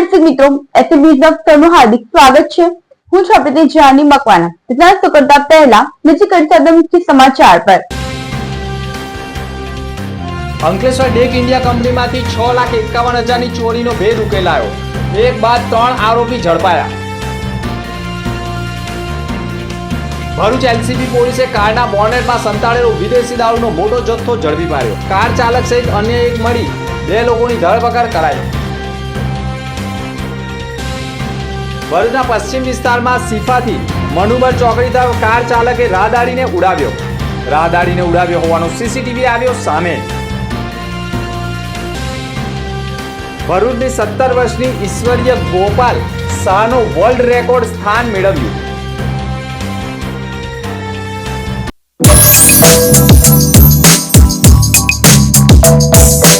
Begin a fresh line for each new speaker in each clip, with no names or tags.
દર્શક મિત્રો. એસએબી દફતરનું હાર્દિક સ્વાગત છે. હું છું આપણી જાની મકવાના ઇતિહાસ કરતા પહેલા નજીક ચર્ચા મુખ્ય સમાચાર પર.
અંકલેશ્વર ડેક ઇન્ડિયા કંપનીમાંથી છ લાખ એકાવન હજારની ચોરીનો ભેદ ઉકેલાયો. એક બાદ ત્રણ આરોપી ઝડપાયા. ભરૂચ એલસીબી પોલીસે કારના બોનેટમાં સંતાડેલો વિદેશી દારૂનો મોટો જથ્થો ઝડપી પાડ્યો. કાર ચાલક સહિત અન્ય એક મળી બે લોકોની ધરપકડ કરાઈ. ભરૂચના પશ્ચિમ વિસ્તારમાં સિફાથી મનુબર ચોકડી તરફ કાર ચાલકે રાહદારીને ઉડાવ્યો. રાહદારીને ઉડાવ્યો હોવાનો સીસીટીવી આવ્યો સામે. ભરૂચની સત્તર વર્ષની ઈશ્વરીય ગોપાલ શાહનું વર્લ્ડ રેકોર્ડ સ્થાન મેળવ્યું.
ભરૂચમાં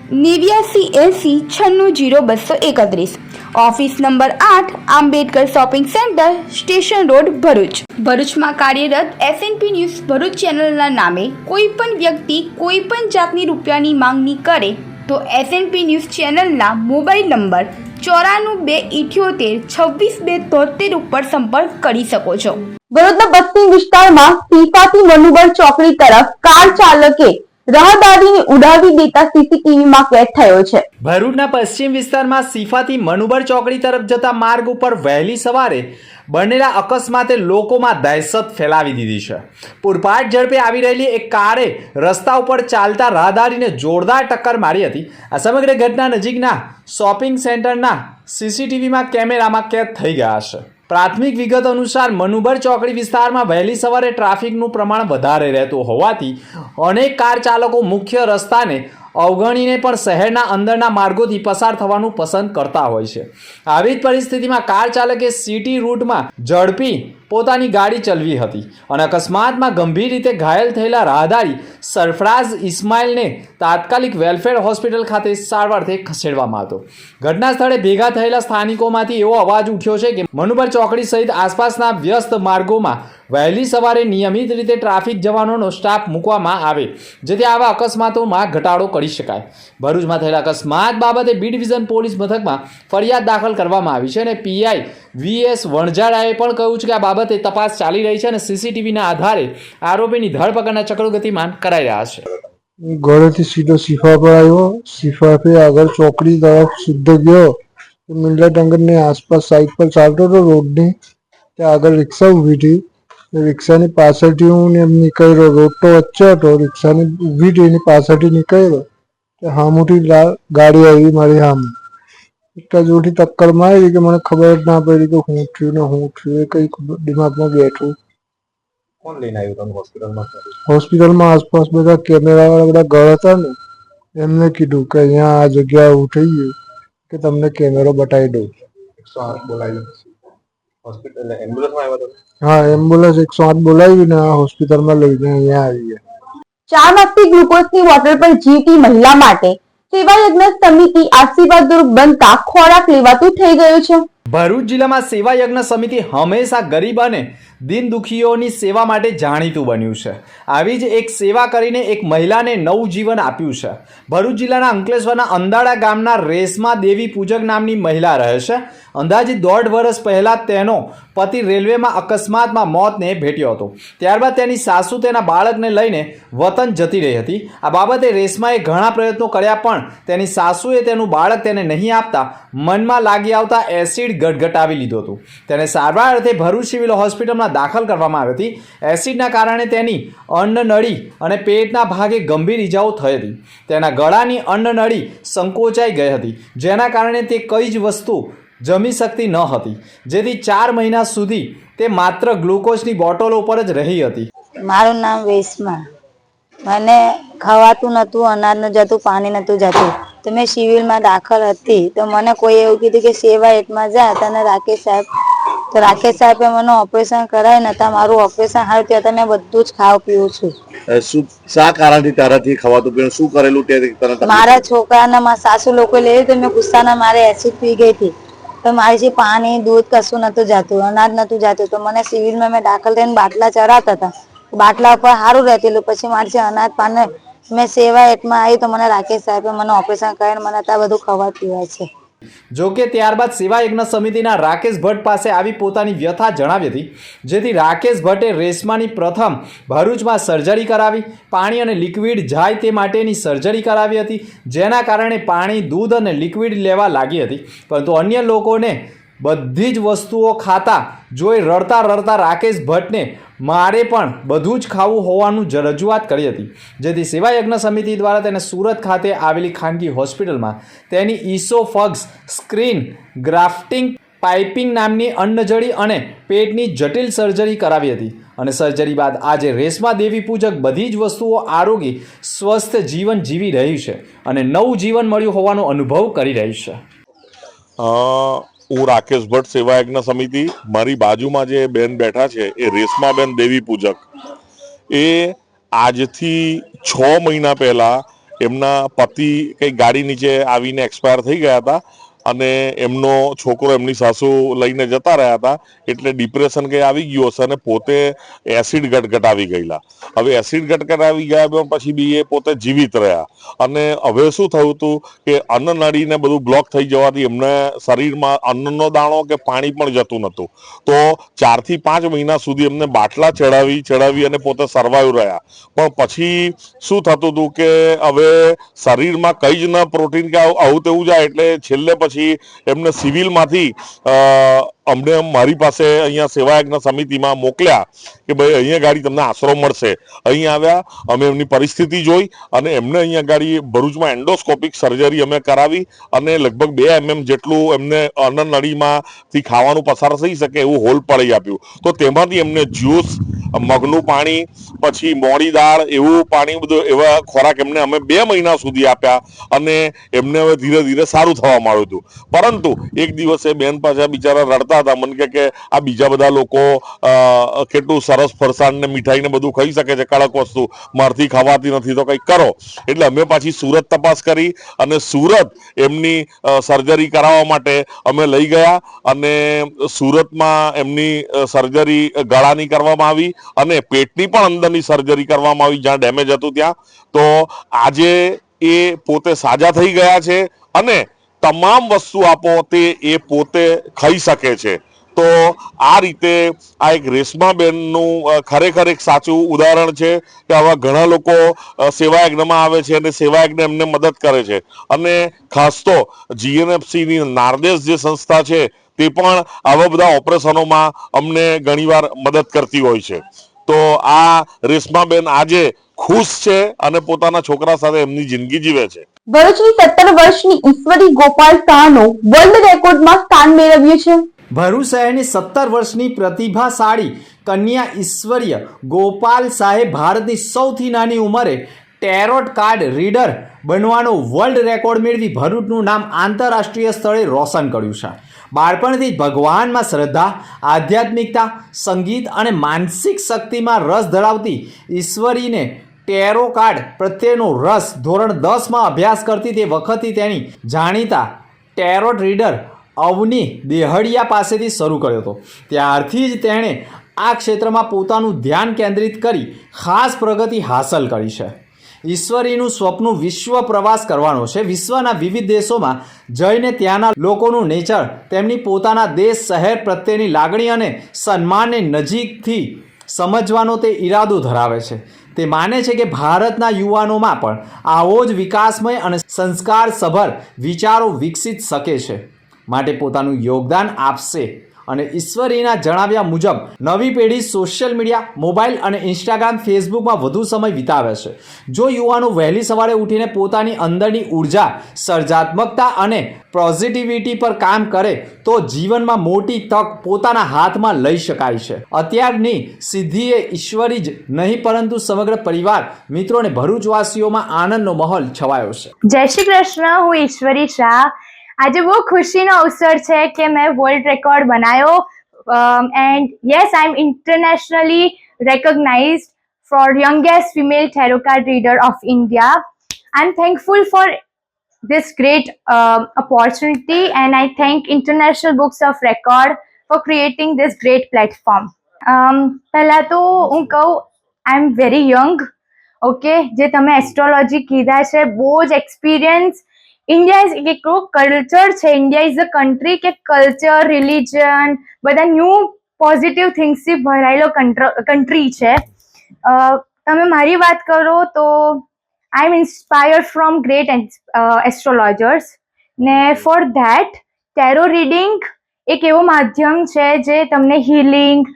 નેવ્યાસી એસી છન્નું જીરો બસો એકત્રીસ. ઓફિસ નંબર આઠ, Ambedkar shopping centre, station road, Bharuch. ભરૂચમાં કાર્યરત એસએનપી ન્યૂઝ ભરૂચ ચેનલના નામે કોઈ પણ વ્યક્તિ કોઈ પણ જાતની રૂપિયાની માંગણી કરે તો એસએનપી ન્યૂઝ ચેનલના મોબાઈલ નંબર ચોરાણું બે ઇઠ્યોતેર છવ્વીસ બે તોતેર ઉપર સંપર્ક કરી શકો છો.
ભરૂચના પશ્ચિમ વિસ્તારમાં સીફાથી મનુબળ ચોકડી તરફ કાર ચાલકે રાહદારીને ઉડાવી દેતા સીસીટીવીમાં કેદ થયો છે.
ભરૂચના પશ્ચિમ વિસ્તારમાં સિફાથી મનુબર ચોકડી તરફ જતા માર્ગ ઉપર વહેલી સવારે બનેલા અકસ્માતે લોકોમાં દહેશત ફેલાવી દીધી છે. પૂરપાટ ઝડપે આવી રહેલી એક કારે રસ્તા ઉપર ચાલતા રાહદારીને જોરદાર ટક્કર મારી હતી. આ સમગ્ર ઘટના નજીકના શોપિંગ સેન્ટરના સીસીટીવીમાં કેમેરામાં કેદ થઈ ગયા છે. પ્રાથમિક વિગત અનુસાર મનુબર ચોકડી વિસ્તારમાં વહેલી સવારે ટ્રાફિકનું પ્રમાણ વધારે રહેતું હોવાથી અનેક કાર ચાલકો મુખ્ય રસ્તાને અવગણીને પણ શહેરના અંદરના માર્ગોથી પસાર થવાનું પસંદ કરતા હોય છે. આવી જ પરિસ્થિતિમાં કાર ચાલકે સિટી રૂટમાં ઝડપી પોતાની ગાડી ચલવી હતી. અને અકસ્માતમાં ગંભીર રીતે ઘાયલ થયેલા રાહદારી સરફરાઝ ઇસ્માઇલને તાત્કાલિક વેલફેર હોસ્પિટલ ખાતે સારવારથી ખસેડવામાં હતો. ઘટના સ્થળે ભેગા થયેલા સ્થાનિકોમાંથી એવો અવાજ ઉઠ્યો છે કે મનુભર ચોકડી સહિત આસપાસના વ્યસ્ત માર્ગોમાં વહેલી સવારે નિયમિત રીતે ટ્રાફિક જવાનોનો સ્ટાફ મૂકવામાં આવે, જેથી આવા અકસ્માતોમાં ઘટાડો કરી શકાય. ભરૂચમાં થયેલા અકસ્માત બાબતે બી ડિવિઝન પોલીસ મથકમાં ફરિયાદ દાખલ કરવામાં આવી છે અને પીઆઈ વીએસ વણઝારાએ પણ કહ્યું છે કે આ બાબતે તપાસ ચાલી રહી છે અને સીસીટીવીના આધારે આરોપીની ધરપકડના ચક્રો ગતિમાન કરાઈ રહ્યા છે.
ઘરેથી સીધો સિફા પર આવ્યો. સિફા पे આગળ ચોકડી તરફ સીધો ગયો. તો ડંગરની આસપાસ સાઈડ પર ચાલતો હતો રોડની. ત્યાં આગળ રિક્ષા ઊભી હતી. રિક્ષાની પાછળથી હું એમ નીકળ્યો. રોડ તો વચ્ચે હતો. રિક્ષાની ઊભી હતી, એની પાછળથી નીકળ્યો. હામુથી ગાડી આવી મારી હામ જોરથી ટક્કર મારી કે મને ખબર જ ના પડી કે હું થયું ને હું થયું એ કઈ દિમાગમાં બેઠું.
કોણ લઈને આવ્યું તમને હોસ્પિટલમાં?
હોસ્પિટલમાં આસપાસ બધા કેમેરાવાળા બધા ઘર હતા ને એમને કીધું કે અહીંયા આ જગ્યા એવું થઈ ગયું કે તમને કેમેરો બતાવી દઉં.
એકસો આઠ બોલાવી હોસ્પિટલ એમ્બ્યુલન્સમાં આવ્યા તમે?
હા એમ્બ્યુલન્સ એકસો આઠ બોલાવી ને આ હોસ્પિટલમાં લઈને અહીંયા આવી ગયા.
ચાર માસથી ગ્લુકોઝની બોટલ પર જીવતી મહિલા માટે સેવા યજ્ઞ સમિતિ આશીર્વાદરૂપ બનતા ખોરાક લેવાતું થઈ ગયું છે.
ભરૂચ જિલ્લામાં સેવા યજ્ઞ સમિતિ હંમેશા ગરીબ અને દિન દુખીઓની સેવા માટે જાણીતું બન્યું છે. આવી જ એક સેવા કરીને એક મહિલાને નવું જીવન આપ્યું છે. ભરૂચ જિલ્લાના અંકલેશ્વરના અંદાળા ગામના રેશમા દેવી પૂજક નામની મહિલા રહે છે. અંદાજે દોઢ વર્ષ પહેલાં તેનો પતિ રેલવેમાં અકસ્માતમાં મોતને ભેટ્યો હતો. ત્યારબાદ તેની સાસુ તેના બાળકને લઈને વતન જતી રહી હતી. આ બાબતે રેશમાએ ઘણા પ્રયત્નો કર્યા પણ તેની સાસુએ તેનું બાળક તેને નહીં આપતા મનમાં લાગી આવતા એસિડ ગટગટાવી લીધું હતું. તેને સારવાર અર્થે ભરૂચ સિવિલ હોસ્પિટલમાં દાખલ કરવામાં આવી હતી. એસિડના કારણે તેની અન્નનળી અને પેટના ભાગે ગંભીર ઈજાઓ થઈ હતી. તેના ગળાની અન્નનળી સંકોચાઈ ગઈ હતી, જેના કારણે તે કઈ જ વસ્તુ જમી શકતી ન હતી. જેથી ચાર મહિના સુધી તે માત્ર ગ્લુકોઝની બોટલો ઉપર જ રહી હતી.
મારું નામ વેશમાં. મને ખવાતું નહોતું અનાજ ન જતું, પાણી નહોતું જતું. તો મેં સિવિલમાં દાખલ હતી. તો મને કોઈ એવું કીધું કે સેવા એટમાં જા. તને રાકેશ સાહેબ તો રાકેશ સાહેબે મને ઓપરેશન કરાવી નતા મારું ઓપરેશન સારું ત્યાં તમે બધું જ ખાવ પીવું છું.
શું શા કારણથી તારાથી ખવાતું પીણું? શું કરેલું તે
મારા છોકરાના મારા સાસુ લોકો લેવી તો મેં ગુસ્સાના મારે એસિડ પી ગઈ હતી. તો મારી પાણી દૂધ કશું નતું જાતું અનાજ નતું જાતું. તો મને સિવિલમાં મેં દાખલ થઈને બાટલા ચડાવતા હતા. બાટલા ઉપર સારું રહેતેલું પછી મારે અનાજ પાને મેં સેવા એટમાં આવી તો મને રાકેશ સાહેબે મને ઓપરેશન કરીને મને ત્યાં બધું ખવા પીવાય છે.
જો કે ત્યારબાદ સેવા યજ્ઞ સમિતિના રાકેશ ભટ્ટ પાસે આવી પોતાની વ્યથા જણાવી હતી, જેથી રાકેશ ભટ્ટે રેશમાની પ્રથમ ભરૂચમાં સર્જરી કરાવી, પાણી અને લિક્વિડ જાય તે માટેની સર્જરી કરાવી હતી, જેના કારણે પાણી, દૂધ અને લિક્વિડ લેવા લાગી હતી, પરંતુ અન્ય લોકોને બધી જ વસ્તુઓ ખાતા જોઈ રડતા રડતા રાકેશ ભટ્ટને મારે પણ બધું જ ખાવું હોવાનું રજૂઆત કરી હતી. જેથી સેવા યજ્ઞ સમિતિ દ્વારા તેને સુરત ખાતે આવેલી ખાનગી હોસ્પિટલમાં તેની ઈસોફગ્સ સ્ક્રીન, ગ્રાફ્ટિંગ, પાઇપિંગ નામની અન્નજળી અને પેટની જટિલ સર્જરી કરાવી હતી. અને સર્જરી બાદ આજે રેશમા દેવી પૂજક બધી જ વસ્તુઓ આરોગી, સ્વસ્થ જીવન જીવી રહી છે અને નવું જીવન મળ્યું હોવાનો અનુભવ કરી રહી છે.
હું રાકેશ ભટ્ટ સેવા સમિતિ, મારી બાજુમાં જે બેન બેઠા છે, એ રેશમાબેન દેવી પૂજક, એ આજથી છ મહિના પહેલાં એમના પતિ કંઈક ગાડી નીચે આવીને એક્સપાયર થઈ ગયા હતા. અને એમનો છોકરો, એમની સાસુ લઈને જતા રહ્યા હતા, એટલે ડિપ્રેશન કંઈ આવી ગયું હશે અને પોતે એસિડ ગટગટ આવી ગયેલા. હવે એસિડ ગટગટ આવી ગયા પછી બી એ પોતે જીવિત રહ્યા. અને હવે શું થયું હતું કે અન્ન નળીને બધું બ્લોક થઈ જવાથી એમને શરીરમાં અન્નનો દાણો કે પાણી પણ જતું નહોતું. તો ચારથી પાંચ મહિના સુધી એમને બાટલા ચડાવી ચડાવી અને પોતે સર્વાઈવ રહ્યા. પણ પછી શું થતું હતું કે હવે શરીરમાં કંઈ જ ન પ્રોટીન કે આવું તેવું જાય એટલે છેલ્લે પછી એમને સિવિલમાંથી અમને મારી પાસે અહીંયા સેવાયજ્ઞ સમિતિમાં મોકલ્યા કે ભાઈ અહીંયા ગાડી તમને આશરો મળશે. અહીં આવ્યા, અમે એમની પરિસ્થિતિ જોઈ અને એમને અહીંયા ગાડી ભરૂચમાં એન્ડોસ્કોપિક સર્જરી અમે કરાવી અને લગભગ બે એમએમ જેટલું એમને અનનળીમાંથી ખાવાનું પસાર થઈ શકે એવું હોલ પડી આપ્યું. તો તેમાંથી એમને જ્યુસ, મગનું પાણી, પછી મોડી દાળ એવું પાણી બધું એવા ખોરાક એમને અમે બે મહિના સુધી આપ્યા અને એમને હવે ધીરે ધીરે સારું થવા માંડ્યું હતું. પરંતુ એક દિવસે બેન પાછા બિચારા રડતા હતા. મને કે આ બીજા બધા લોકો કેટલું સરસ ફરસાણ ને મીઠાઈ ને બધું ખાઈ શકે છે કડક વસ્તુ. મારથી ખાવાતી નથી તો કંઈક કરો. એટલે અમે પાછી સુરત તપાસ કરી અને સુરત એમની સર્જરી કરાવવા માટે અમે લઈ ગયા અને સુરતમાં એમની સર્જરી ગળાની કરવામાં આવી અને પેટની પણ અંદરની સર્જરી કરવામાં આવી જ્યાં ડેમેજ હતું ત્યાં. તો આજે એ પોતે સાજા થઈ ગયા છે અને તમામ વસ્તુ આપો તે એ પોતે ખાઈ શકે છે. તો આ રીતે આ એક રેશમાબેનનું ખરેખર એક સાચું ઉદાહરણ છે કે આવા ઘણા લોકો સેવા યજ્ઞમાં આવે છે અને સેવા યજ્ઞ એમને મદદ કરે છે. અને ખાસ તો જીએનએફસીની નારદેશ જે સંસ્થા છે તે પણ આવા બધા ઓપરેશનોમાં અમને ઘણીવાર મદદ કરતી હોય છે. તો આ રેશમાબેન આજે ખુશ છે અને પોતાના છોકરા સાથે એમની જિંદગી જીવે છે.
ભરૂચની સત્તર વર્ષની ઈશ્વરી ગોપાલ શાહનો વર્લ્ડ રેકોર્ડમાં સ્થાન મેળવ્યું છે.
ભરૂચ શહેરની સત્તર વર્ષની પ્રતિભાશાળી કન્યા ઈશ્વર્ય ગોપાલ શાહે ભારતની સૌથી નાની ઉંમરે ટેરોટ કાર્ડ રીડર બનવાનો વર્લ્ડ રેકોર્ડ મેળવી ભરૂચનું નામ આંતરરાષ્ટ્રીય સ્થળે રોશન કર્યું છે. બાળપણથી ભગવાનમાં શ્રદ્ધા, આધ્યાત્મિકતા, સંગીત અને માનસિક શક્તિમાં રસ ધરાવતી ઈશ્વરીને ટેરો કાર્ડ પ્રત્યેનો રસ ધોરણ દસમાં અભ્યાસ કરતી તે વખતથી તેની જાણીતા ટેરોટ રીડર અવની દેહડિયા પાસેથી શરૂ કર્યો હતો. ત્યારથી જ તેણે આ ક્ષેત્રમાં પોતાનું ધ્યાન કેન્દ્રિત કરી ખાસ પ્રગતિ હાંસલ કરી છે. ઈશ્વરીનું સ્વપ્ન વિશ્વ પ્રવાસ કરવાનો છે. વિશ્વના વિવિધ દેશોમાં જઈને ત્યાંના લોકોનું નેચર, તેમની પોતાના દેશ, શહેર પ્રત્યેની લાગણી અને સન્માનને નજીકથી સમજવાનો તે ઈરાદો ધરાવે છે. તે માને છે કે ભારતના યુવાનોમાં પણ આવો જ વિકાસમય અને સંસ્કારસભર વિચારો વિકસિત શકે છે. માટે પોતાનું યોગદાન આપશે. અને ઈશ્વરીના જણાવ્યા મુજબ, નવી પેઢી સોશિયલ મીડિયા મોબાઈલ અને ઇન્સ્ટાગ્રામ ફેસબુકમાં વધુ સમય વિતાવે છે. જો યુવાનો વહેલી સવારે ઉઠીને પોતાની અંદરની ઊર્જા, સર્જાત્મકતા અને પોઝિટિવિટી પર કામ કરે, તો જીવનમાં મોટી તક પોતાના હાથમાં લઈ શકાય છે. અત્યારની સિદ્ધિ એ ઈશ્વરી જ નહીં, પરંતુ સમગ્ર પરિવાર મિત્રો અને ભરૂચવાસીઓમાં આનંદનો માહોલ છવાયો છે.
જય શ્રી કૃષ્ણ, હું ઈશ્વરી શાહ. આજે બહુ ખુશીનો અવસર છે કે મેં વર્લ્ડ રેકોર્ડ બનાવ્યો and yes I am internationally recognise for youngest female tarot card reader of India I am thankful for this great um, opportunity and I thank International Books of Record for creating this great platform. Um, પહેલા તો હું કહું I am very young okay જે તમે astrology કીધા છે બહુ જ એક્સપિરિયન્સ ઇન્ડિયા ઇઝ એક કલ્ચર છે. ઇન્ડિયા ઇઝ અ કન્ટ્રી કે કલ્ચર રિલિજન બધા ન્યૂ પોઝિટિવ થિંગ્સથી ભરાયેલો કન્ટ્રી છે. તમે મારી વાત કરો તો I am inspired from great astrologers ને ફોર ધેટ ટેરો રીડિંગ એક એવો માધ્યમ છે જે તમને હિલિંગ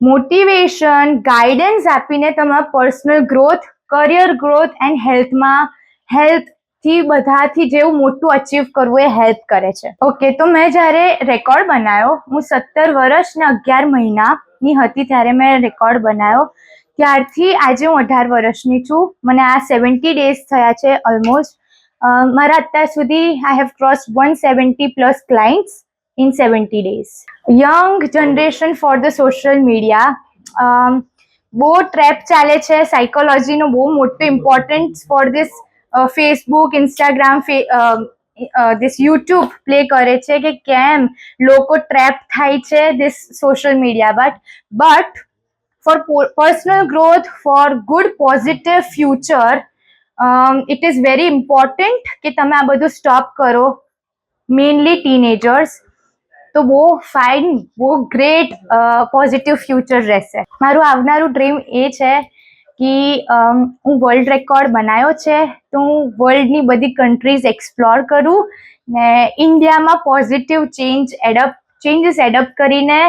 મોટિવેશન ગાઈડન્સ આપીને તમારા personal growth career growth and હેલ્થમાં હેલ્થથી બધાથી જેવું મોટું અચીવ કરવું એ હેલ્પ કરે છે. ઓકે તો મેં જ્યારે રેકોર્ડ બનાવ્યો હું સત્તર વર્ષ ને અગિયાર મહિનાની હતી ત્યારે મેં રેકોર્ડ બનાવ્યો ત્યારથી આજે હું અઢાર વર્ષની છું. મને આ સેવન્ટી ડેઝ થયા છે ઓલમોસ્ટ મારા અત્યાર સુધી I have cross one seventy plus clients in seventy days young generation for the social media બહુ ટ્રેપ ચાલે છે. સાયકોલોજીનો બહુ મોટો importance for this Facebook Instagram this YouTube play કરે છે કે કેમ લોકો ટ્રેપ થાય છે this social media but but for personal growth for good positive future it is very important કે તમે આ બધું સ્ટોપ કરો મેઇનલી ટીનેજર્સ તો બહુ ફાઇન બહુ ગ્રેટ પોઝિટિવ ફ્યુચર રહેશે. મારું આવનારું ડ્રીમ એ છે કે હું વર્લ્ડ રેકોર્ડ બનાવ્યો છે તો હું વર્લ્ડની બધી કન્ટ્રીઝ એક્સપ્લોર કરું ને ઇન્ડિયામાં positive change adapt changes adapt કરીને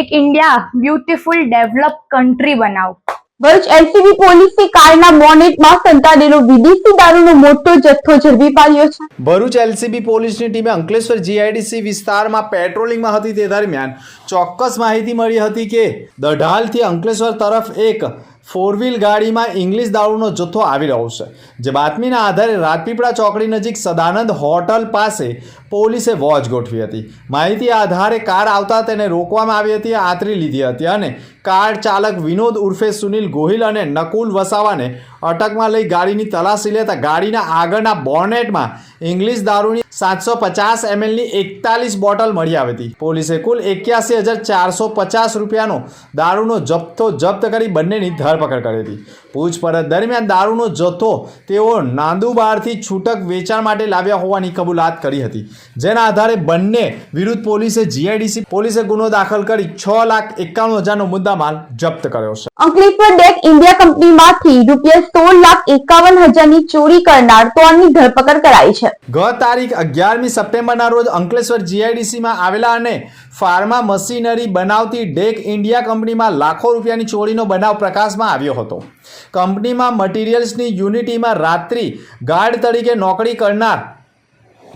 એક ઇન્ડિયા બ્યુટિફુલ ડેવલપ કન્ટ્રી બનાવું.
ભરૂચ એલસીબી પોલીસની કારના બોનેટમાં સંતાડેલો વિદેશી દારૂનો મોટો જથ્થો ઝડપી પાડ્યો છે.
ભરૂચ એલસીબી પોલીસની ટીમે અંકલેશ્વર જીઆઈડીસી વિસ્તારમાં પેટ્રોલિંગમાં હતી તે દરમિયાન ચોક્કસ માહિતી મળી હતી કે દઢાલથી અંકલેશ્વર તરફ એક ફોર વ્હીલ ગાડીમાં ઇંગ્લિશ દારૂનો જથ્થો આવી રહ્યો છે. જે બાતમીના આધારે રાજપીપળા ચોકડી નજીક સદાનંદ હોટલ પાસે પોલીસે વોચ ગોઠવી હતી. માહિતી આધારે કાર આવતા તેને રોકવામાં આવી હતી, આતરી લીધી હતી અને કાર ચાલક વિનોદ ઉર્ફે સુનિલ ગોહિલ અને નકુલ વસાવાને અટકમાં લઈ ગાડીની તલાશી લેતા ગાડીના આગળના બોનેટમાં ઇંગ્લિશ દારૂની સાતસો પચાસ એમએલની એકતાલીસ બોટલ મળી આવી હતી. પોલીસે કુલ એક્યાસી હજાર ચારસો પચાસ રૂપિયાનો દારૂનો જથ્થો જપ્ત કરી બંનેની ધરપકડ કરી હતી. પૂછપરછ દરમિયાન દારૂનો જથ્થો તેઓ નાંદુબારથી છૂટક વેચાણ માટે લાવ્યા હોવાની કબૂલાત કરી હતી. જેના આધારે બંને વિરુદ્ધ પોલીસે જીઆઈડીસી પોલીસે ગુનો દાખલ કરી છ લાખ એકાણું હજારનો મુદ્દામાલ જપ્ત કર્યો છે.
અંકલેશ્વર ડેક ઇન્ડિયા કંપનીમાંથી રૂપિયા સોળ લાખ એકાવન હજારની ચોરી કરનાર ત્રણની ધરપકડ કરાઈ છે.
ગત તારીખ અગિયારમી સપ્ટેમ્બરના રોજ અંકલેશ્વર જીઆઈડીસીમાં આવેલા અને ફાર્મા મશીનરી બનાવતી ડેક ઇન્ડિયા કંપનીમાં લાખો રૂપિયાની ચોરીનો બનાવ પ્રકાશમાં આવ્યો હતો. કંપનીમાં મટીરિયલ્સની યુનિટીમાં રાત્રિ ગાર્ડ તરીકે નોકરી કરનાર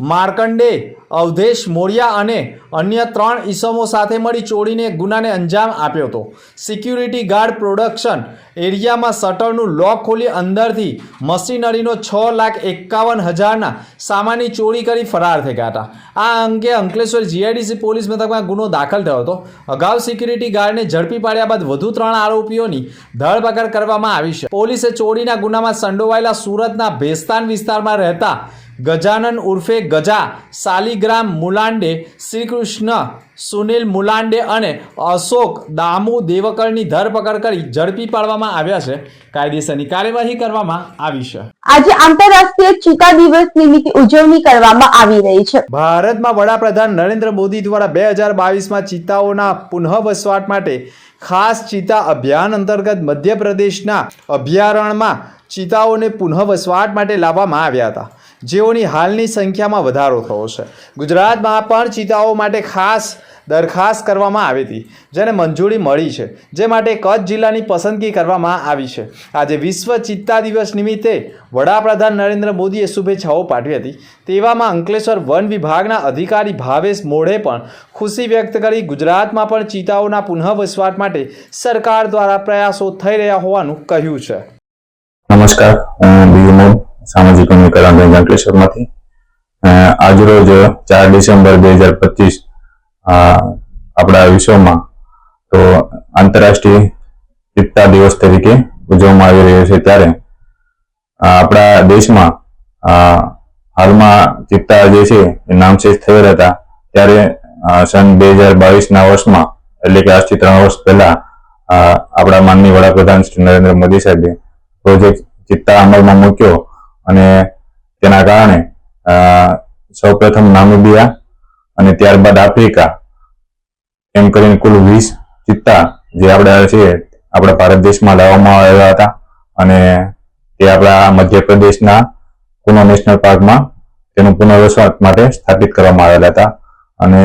માર્કંડે, અવધેશ મોરિયા અને અન્ય ત્રણ ઈસમો સાથે મળી ચોરીને ગુનાને અંજામ આપ્યો હતો. સિક્યુરિટી ગાર્ડ પ્રોડક્શન એરિયામાં શટરનું લોક ખોલી અંદરથી મશીનરીનો છ લાખ એકાવન હજારના સામાનની ચોરી કરી ફરાર થઈ ગયા હતા. આ અંગે અંકલેશ્વર જીઆઈડીસી પોલીસ મથકમાં ગુનો દાખલ થયો હતો. અગાઉ સિક્યુરિટી ગાર્ડને ઝડપી પાડ્યા બાદ વધુ ત્રણ આરોપીઓની ધરપકડ કરવામાં આવી છે. પોલીસે ચોરીના ગુનામાં સંડોવાયેલા સુરતના ભેસ્તાન વિસ્તારમાં રહેતા ગજાનન ઉર્ફે ગજા સાલિગ્રામ મુલાંડે શ્રીકૃષ્ણ સુનિલ મુલાંડે અને અશોક દામુ દેવકરની ધરપકડ કરી ઝડપી પાડવામાં આવ્યા છે. કાયદેસરની કાર્યવાહી કરવામાં આવી છે.
આજે આંતરરાષ્ટ્રીય ચિતા દિવસ નિમિત્તે ઉજવણી કરવામાં આવી રહી છે.
ભારતમાં વડાપ્રધાન નરેન્દ્ર મોદી દ્વારા બે હજાર બાવીસમાં ચિત્તાઓના પુનઃવસવાટ માટે ખાસ ચિતા અભિયાન અંતર્ગત મધ્યપ્રદેશના અભયારણ્યમાં ચિતાઓને પુનઃવસવાટ માટે લાવવામાં આવ્યા હતા. જેઓની હાલની સંખ્યામાં વધારો થયો છે. ગુજરાતમાં પણ ચિતાઓ માટે ખાસ દરખાસ્ત કરવામાં આવી હતી, જેને મંજૂરી મળી છે, જે માટે કચ્છ જિલ્લાની પસંદગી કરવામાં આવી છે. આજે વિશ્વ ચિત્તા દિવસ નિમિત્તે વડાપ્રધાન નરેન્દ્ર મોદીએ શુભેચ્છાઓ પાઠવી હતી. તેવામાં અંકલેશ્વર વન વિભાગના અધિકારી ભાવેશ મોઢે પણ ખુશી વ્યક્ત કરી, ગુજરાતમાં પણ ચિતાઓના પુનઃવસવાટ માટે સરકાર દ્વારા પ્રયાસો થઈ રહ્યા હોવાનું કહ્યું છે.
નમસ્કાર સામાજિક રેન્જ અંકલેશ્વરમાંથી આજરોજ ચાર ડિસેમ્બર બે હજાર પચીસ આપણા વિશ્વમાં તો આંતરરાષ્ટ્રીય ચિત્તા દિવસ તરીકે ઉજવવામાં આવી રહ્યો છે ત્યારે આપણા દેશમાં હાલમાં ચિત્તા જે છે એ નામશેષ થયેલા હતા ત્યારે સન બે હજાર બાવીસના વર્ષમાં, એટલે કે આજથી ત્રણ વર્ષ પહેલા આપણા માનનીય વડાપ્રધાન શ્રી નરેન્દ્ર મોદી સાહેબે પ્રોજેક્ટ ચિત્તા અમલમાં મૂક્યો અને તેના કારણે સૌપ્રથમ નામિબિયા અને ત્યારબાદ આફ્રિકા, એમ કરીને કુલ વીસ ચિત્તા જે આપણા છે, આપણા ભારત દેશમાં લાવવામાં આવ્યા હતા અને તે આપણા મધ્યપ્રદેશના કુનો નેશનલ પાર્કમાં તેનું પુનર્વસવાટ માટે સ્થાપિત કરવામાં આવેલા હતા. અને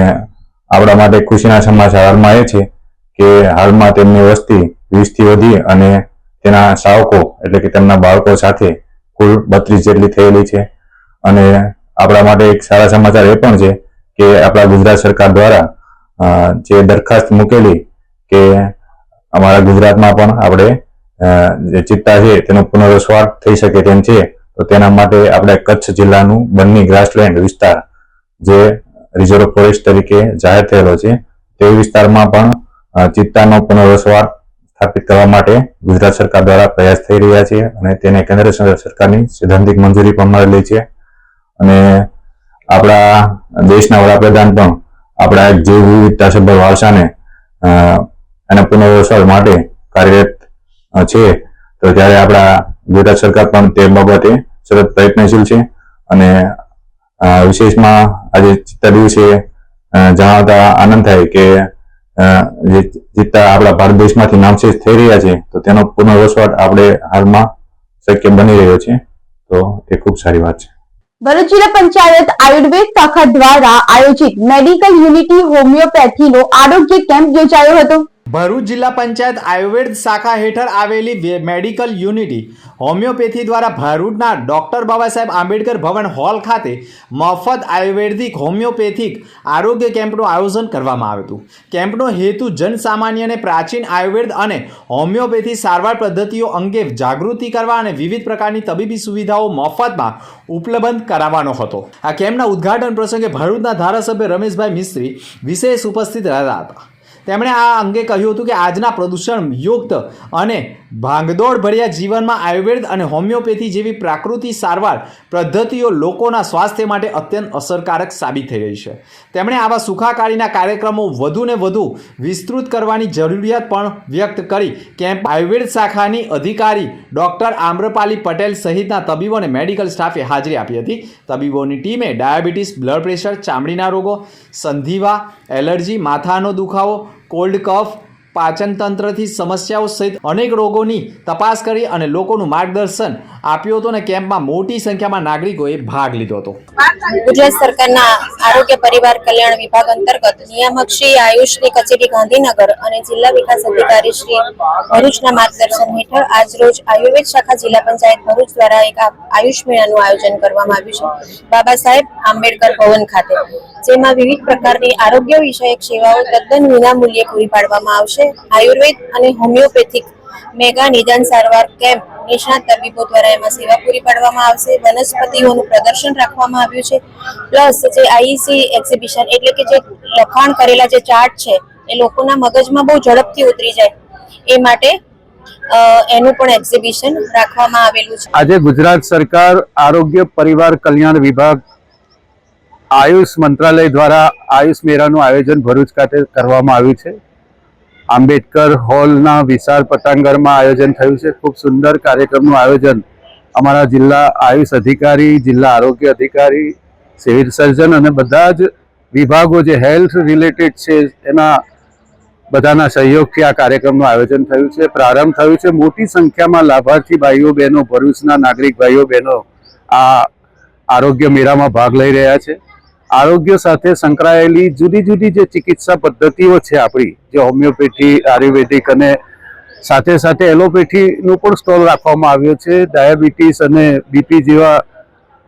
આપણા માટે ખુશીના સમાચાર હાલમાં એ છે કે હાલમાં તેમની વસ્તી વીસથી વધી અને તેના શાવકો એટલે કે તેમના બાળકો સાથે કુલ બત્રીસ જેટલી થયેલી છે. અને આપણા માટે એક સારા સમાચાર એ પણ છે કે આપણા ગુજરાત સરકાર દ્વારા જે દરખાસ્ત મૂકેલી કે અમારા ગુજરાતમાં પણ આપણે જે ચિત્તા છે તેનો પુનર્વસવાટ થઈ શકે તેમ છે, તો તેના માટે આપણે કચ્છ જિલ્લાનું બન્ની ગ્રાસલેન્ડ વિસ્તાર, જે રિઝર્વ ફોરેસ્ટ તરીકે જાહેર થયેલો છે, તે વિસ્તારમાં પણ ચિત્તાનો પુનર્વસવાટ સ્થાપિત કરવા માટે ગુજરાત સરકાર દ્વારા પ્રયાસ થઈ રહ્યા છે અને તેને કેન્દ્ર સરકારની સૈદ્ધાંતિક મંજૂરી પણ મળેલી છે. અને આપણા દેશના વડાપ્રધાન પણ આપણા જૈવ વિવિધતા સભર વારસાને એના પુનર્વસવાટ માટે કાર્યરત છે. તો ત્યારે આપણા ગુજરાત સરકાર પણ તે બાબતે સતત પ્રયત્નશીલ છે અને વિશેષમાં આજે ચિત્તા દિવસે જણાવતા આનંદ થાય કે અ, આપણા ભારત દેશમાંથી નામશેષ થઈ રહ્યા છે તો તેનો પુનર્વસવાટ આપણે હાલમાં શક્ય બની રહ્યો છે. તો એ ખૂબ સારી વાત છે.
ભરૂચ જિલ્લા પંચાયત આયુર્વેદ શાખા દ્વારા આયોજિત મેડિકલ યુનિટી હોમિયોપેથીનો આરોગ્ય કેમ્પ યોજાયો હતો.
ભરૂચ જિલ્લા પંચાયત આયુર્વેદ શાખા હેઠળ આવેલી મેડિકલ યુનિટી હોમિયોપેથી દ્વારા ભરૂચના ડૉક્ટર બાબા સાહેબ આંબેડકર ભવન હોલ ખાતે મફત આયુર્વેદિક હોમિયોપેથિક આરોગ્ય કેમ્પનું આયોજન કરવામાં આવ્યું હતું. કેમ્પનો હેતુ જનસામાન્યને પ્રાચીન આયુર્વેદ અને હોમિયોપેથી સારવાર પદ્ધતિઓ અંગે જાગૃતિ કરવા અને વિવિધ પ્રકારની તબીબી સુવિધાઓ મફતમાં ઉપલબ્ધ કરાવવાનો હતો. આ કેમ્પના ઉદ્ઘાટન પ્રસંગે ભરૂચના ધારાસભ્ય રમેશભાઈ મિસ્ત્રી વિશેષ ઉપસ્થિત રહ્યા હતા. તેમણે આ અંગે કહ્યું હતું કે આજના પ્રદૂષણ યુક્ત અને ભાગદોડ ભર્યા જીવનમાં આયુર્વેદ અને હોમિયોપેથી જેવી પ્રાકૃતિક સારવાર પદ્ધતિઓ લોકોના સ્વાસ્થ્ય માટે અત્યંત અસરકારક સાબિત થઈ રહી છે. તેમણે આવા સુખાકારીના કાર્યક્રમો વધુને વધુ વિસ્તૃત કરવાની જરૂરિયાત પણ વ્યક્ત કરી. કેમ્પ આયુર્વેદ શાખાની અધિકારી ડૉક્ટર આમ્રપાલી પટેલ સહિતના તબીબો અને મેડિકલ સ્ટાફે હાજરી આપી હતી. તબીબોની ટીમે ડાયાબિટીસ, બ્લડ પ્રેશર, ચામડીના રોગો, સંધિવા, એલર્જી, માથાનો દુખાવો, કોલ્ડ કફ પાચન તંત્રથી સમસ્યાઓ સહિત અનેક રોગોની તપાસ કરી અને લોકોનું માર્ગદર્શન આપ્યું હતો અને કેમ્પમાં મોટી સંખ્યામાં નાગરિકોએ ભાગ લીધો હતો.
ગુજરાત સરકારના આરોગ્ય પરિવાર કલ્યાણ વિભાગ અંતર્ગત નિયામક શ્રી આયુષની કચેરી ગાંધીનગર અને જિલ્લા વિકાસ અધિકારી શ્રી ભરૂચના માર્ગદર્શન હેઠળ આજરોજ આયુર્વેદ શાખા જિલ્લા પંચાયત ભરૂચ દ્વારા એક આયુષ મેળાનું આયોજન કરવામાં આવ્યું છે. બાબા સાહેબ આંબેડકર ભવન ખાતે, જેમાં વિવિધ પ્રકારની આરોગ્ય વિષયક સેવાઓ તદ્દન વિનામૂલ્યે પૂરી પાડવામાં આવશે. આયુર્વેદ અને હોમિયોપેથિક મેગા નિદાન સારવાર કેમ્પ નિષ્ણાત તબીબો દ્વારા એમાં સેવા પૂરી પાડવામાં આવશે. વનસ્પતિઓનું પ્રદર્શન રાખવામાં આવ્યું છે. પ્લસ જે આઈસી એક્ઝિબિશન એટલે કે જે લખાણ કરેલા જે ચાર્ટ છે, એ લોકોના મગજમાં બહુ ઝડપથી ઉતરી જાય. એ માટે એનું પણ એક્ઝિબિશન રાખવામાં આવેલું છે.
આજે ગુજરાત સરકાર આરોગ્ય પરિવાર કલ્યાણ વિભાગ આયુષ મંત્રાલય દ્વારા આયુષ મેળાનું આયોજન ભરૂચ ખાતે કરવામાં આવ્યું છે. આંબેડકર હોલના વિશાળ પટાંગણમાં આયોજન થયું છે. ખૂબ સુંદર કાર્યક્રમનું આયોજન અમારા જિલ્લા આયુષ અધિકારી, જિલ્લા આરોગ્ય અધિકારી, સિવિલ સર્જન અને બધા જ વિભાગો જે હેલ્થ રિલેટેડ છે એના બધાના સહયોગથી આ કાર્યક્રમનું આયોજન થયું છે. પ્રારંભ થયું છે. મોટી સંખ્યામાં લાભાર્થી ભાઈઓ, બહેનો, ભરૂચના નાગરિક ભાઈઓ, બહેનો આ આરોગ્ય મેળામાં ભાગ લઈ રહ્યા છે. આરોગ્ય સાથે સંકળાયેલી જુદી જુદી જે ચિકિત્સા પદ્ધતિઓ છે આપણી જે હોમિયોપેથી આયુર્વેદિક અને સાથે સાથે એલોપેથીનો પણ સ્ટોલ રાખવામાં આવ્યો છે. ડાયાબિટીસ અને બીપી જેવા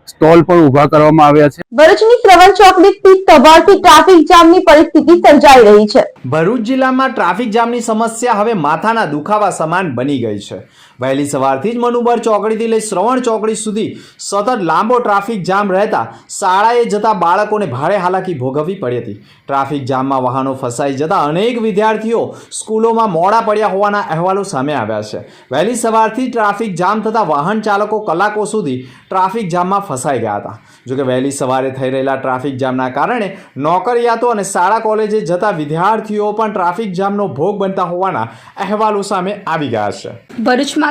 સ્ટોલ પણ ઊભા કરવામાં આવ્યા છે.
ભરૂચની શ્રવણ ચોકડી સ્થિત સવારથી ટ્રાફિક જામની પરિસ્થિતિ સર્જાઈ રહી છે.
ભરૂચ જિલ્લામાં ટ્રાફિક જામની સમસ્યા હવે માથાના દુખાવા સમાન બની ગઈ છે. વહેલી સવારથી જ મનુબર ચોકડીથી લઈ શ્રવણ ચોકડી સુધી સતત લાંબો ટ્રાફિક જામ રહેતા શાળાએ જતા બાળકોને ભારે હાલાકી ભોગવવી પડી હતી. ટ્રાફિક જામમાં વાહનો ફસાઈ જતા અનેક વિદ્યાર્થીઓ સ્કૂલોમાં મોડા પડ્યા હોવાના અહેવાલો સામે આવ્યા છે. વહેલી સવારથી ટ્રાફિક જામ થતાં વાહન ચાલકો કલાકો સુધી ટ્રાફિક જામમાં ફસાઈ ગયા હતા. જોકે વહેલી સવારે થઈ રહેલા ટ્રાફિક જામના કારણે નોકરિયાતો અને શાળા કોલેજે જતા વિદ્યાર્થીઓ પણ ટ્રાફિક જામનો ભોગ બનતા હોવાના અહેવાલો સામે આવી ગયા છે.
ભરૂચમાં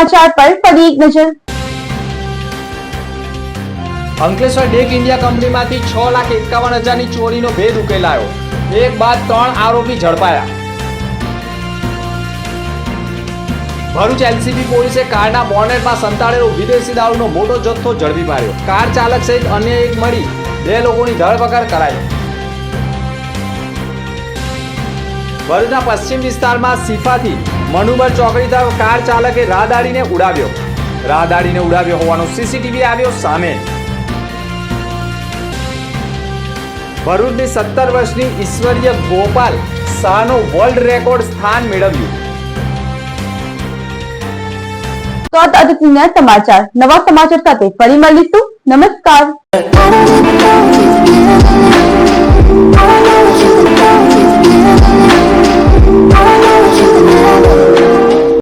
સમાચાર પર ફરી એક નજર.
અંકલેશ્વર ડેક ઇન્ડિયા કંપનીમાંથી છ લાખ એકાવન હજારની ચોરીનો ભેદ ઉકેલાયો. એક બાદ ત્રણ આરોપી ઝડપાયા. ભરૂચ એલસીબી પોલીસે કારના બોનેટમાં સંતાડેલો વિદેશી દારૂનો મોટો જથ્થો ઝડપી પાડ્યો. કાર ચાલક સહિત અન્ય એક મળી બે લોકોની ધરપકડ કરાઈ. ભરૂચના પશ્ચિમ વિસ્તારમાં સિફાથી મનુબર ચોકડી તરફ કાર ચાલકે રાહદારીને ઉડાવ્યો. રાહદારીને ઉડાવ્યો હોવાનો સીસીટીવી આવ્યો સામે. ભરૂચની સત્તર વર્ષની ઈશ્વરીય ગોપાલ શાહનો વર્લ્ડ રેકોર્ડ સ્થાન મેળવ્યું.
તો આ સમાચાર. નવા સમાચાર સાથે ફરી મળીશું. નમસ્કાર.